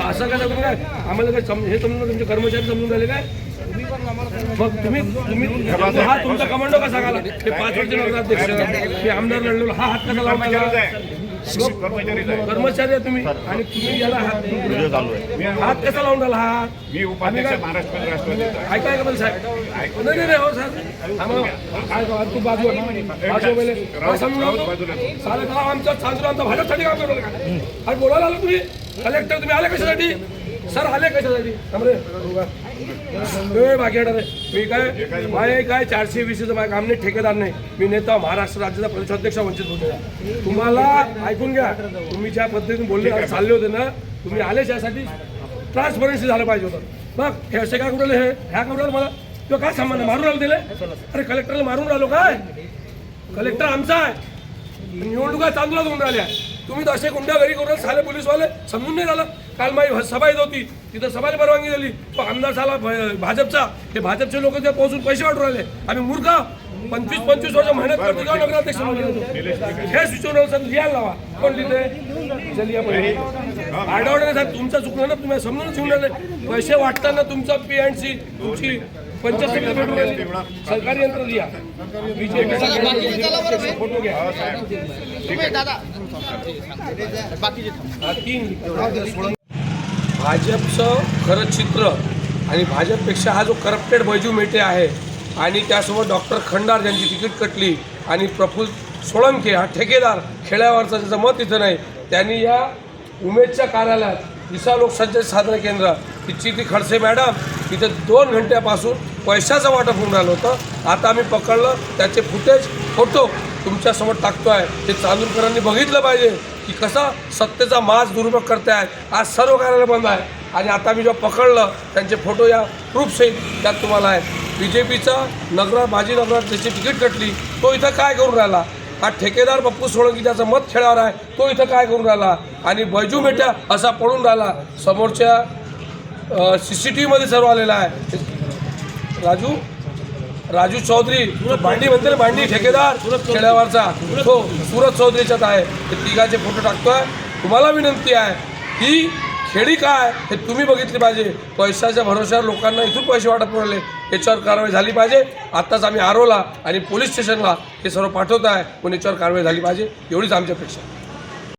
असं काय समजून काय आम्हाला काय सम हे समजून तुमचे कर्मचारी समजून झाले काय? मग तुम्ही तुम्ही हा तुमचा कमांडो कसा सांगाला ते पाच वर्ष नगराध्यक्ष ते आमदार लढलेलो. हा हात कसा लावला कर्मचारी आहे तुम्ही आणि तुम्ही याला हात हात कसा लावून राहिला हात मी उपाध्यक्ष महाराष्ट्र राष्ट्रवादीचा आहे. ऐका ऐका मला साहेब. नाही नाही नाही, हो साहेब. थांबा. काय करा, तू बाजू आमच्या आमचा भाजपसाठी काम करू बोलायला आलो तुम्ही? कलेक्टर तुम्ही आले कशासाठी? सर आले कशासाठी? थांबरे ए, रे. मी काय माझे काय चारशे वीसचं माझ्या काम नाही ठेकेदार नाही. मी नेता महाराष्ट्र राज्याचा प्रदेशाध्यक्ष वंचित होते तुम्हाला ऐकून घ्या. तुम्ही ज्या पद्धतीने बोलले चालले होते ना तुम्ही आले त्यासाठी ट्रान्सपरन्सी झालं पाहिजे होतं. मग हे असे काय कुठले हे? ह्या कुठलं मला? तो काय सामान मारून राहिलो दिले अरे कलेक्टरला मारून राहिलो काय? कलेक्टर आमचा आहे. निवडणुका चांगला होऊन राहिल्या. तुम्ही तर असे गुंडागरी करून झाले पोलीसवाले. समजून नाही झालं काल माझी सभा येत होती. तिथं सभाला परवानगी दिली. तो आमदार झाला भाजपचा. ते भाजपचे लोक ते पोहोचून पैसे वाटून राहिले. आम्ही मूर्ख. पंचवीस पंचवीस वर्ष मेहनत करतो का नगराध्यक्ष हे सुचवलं सर लिहायला लावा. कोण लिहिते चल साहेब तुमचं चुकलं ना तुम्ही समजून घेऊन राहिले. पैसे वाटताना तुमचा पी अँड सी तुमची पंचायत राहिली. सरकारी यंत्र लिहा. बीजेपी फोटो घ्या. भाजपचं खरं चित्र आणि भाजपपेक्षा हा जो करप्टेड बैजू मेटे आहे आणि त्यासोबत डॉक्टर खंडार ज्यांची तिकीट कटली आणि प्रफुल्ल सोळंके हा ठेकेदार खेड्यावरचा ज्याचं मत इथं नाही. त्यांनी या उमेदच्या कार्यालयात विसा लोकसंचार साधन केंद्र तिची ती खडसे मॅडम तिथे दोन घंट्यापासून पैशाचं वाटप होऊन राहिलं होतं. आता आम्ही पकडलं त्याचे फुटेज फोटो तुमच्यासमोर टाकतो आहे ते चांदूरकरांनी बघितलं पाहिजे की कसा सत्तेचा मास दुरुपयोग करते आहे आज सर्व कार्यालय बंद आहे. आणि आता मी जेव्हा पकडलं त्यांचे फोटो या प्रूफ सहित त्यात तुम्हाला आहे बी जे पीचा नगरा माजी नगरात त्याची तिकीट कटली तो इथं काय करून राहिला? हा ठेकेदार बप्पू सोळंकी ज्याचं मत खेळावर आहे तो इथं काय करून राहिला? आणि बैजू मेट्या असा पडून राहिला. समोरच्या सी सी टी व्हीमध्ये सर्व आलेला आहे. राजू? राजू चौधरी भांडी म्हणते ना भांडी ठेकेदार खेड्यावरचा. हो, तो सुरत चौधरीच्यात आहे. ते तिघाचे फोटो टाकतोय. तुम्हाला विनंती आहे की खेडी काय हे तुम्ही बघितली पाहिजे. पैशाच्या भरोश्यावर लोकांना इथून पैसे वाटत पडले याच्यावर कारवाई झाली पाहिजे. आत्ताच आम्ही आरोला आणि पोलीस स्टेशनला हे सर्व पाठवत आहे. पण याच्यावर कारवाई झाली पाहिजे. एवढीच आमची अपेक्षा आहे.